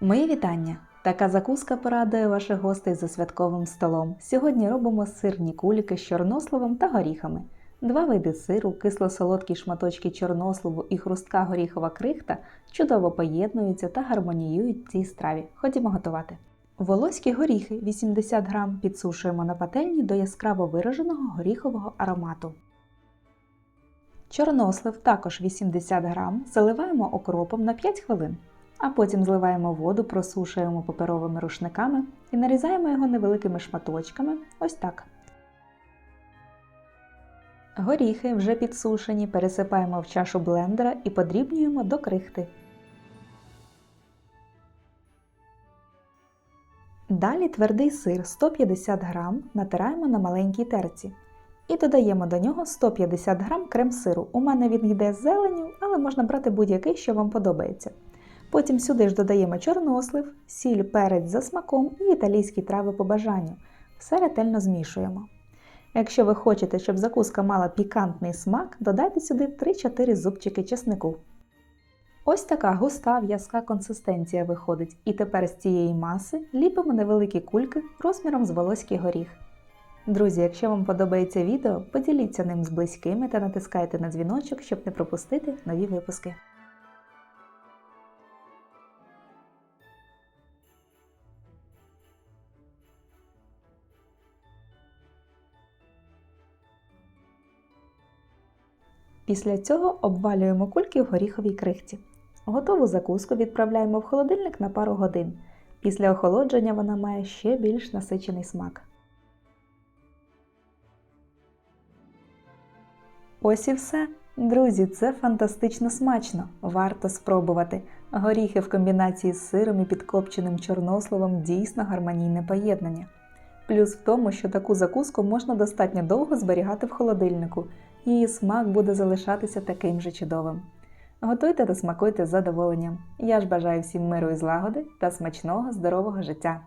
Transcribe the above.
Мої вітання! Така закуска порадує ваших гостей за святковим столом. Сьогодні робимо сирні куліки з чорносливом та горіхами. Два види сиру, кисло-солодкі шматочки чорносливу і хрустка горіхова крихта чудово поєднуються та гармоніюють цій страві. Ходімо готувати. Волоські горіхи 80 г підсушуємо на пательні до яскраво вираженого горіхового аромату. Чорнослив також 80 г заливаємо окропом на 5 хвилин, а потім зливаємо воду, просушуємо паперовими рушниками і нарізаємо його невеликими шматочками, ось так. Горіхи вже підсушені, пересипаємо в чашу блендера і подрібнюємо до крихти. Далі твердий сир 150 г натираємо на маленькій терці. І додаємо до нього 150 г крем-сиру. У мене він йде з зеленю, але можна брати будь-який, що вам подобається. Потім сюди ж додаємо чорнослив, сіль, перець за смаком і італійські трави по бажанню. Все ретельно змішуємо. Якщо ви хочете, щоб закуска мала пікантний смак, додайте сюди 3-4 зубчики чеснику. Ось така густа в'язка консистенція виходить, і тепер з цієї маси ліпимо невеликі кульки розміром з волоський горіх. Друзі, якщо вам подобається відео, поділіться ним з близькими та натискайте на дзвіночок, щоб не пропустити нові випуски. Після цього обвалюємо кульки в горіховій крихті. Готову закуску відправляємо в холодильник на пару годин. Після охолодження вона має ще більш насичений смак. Ось і все. Друзі, це фантастично смачно. Варто спробувати. Горіхи в комбінації з сиром і підкопченим чорносливом дійсно гармонійне поєднання. Плюс в тому, що таку закуску можна достатньо довго зберігати в холодильнику, її смак буде залишатися таким же чудовим. Готуйте та смакуйте з задоволенням. Я ж бажаю всім миру і злагоди та смачного здорового життя!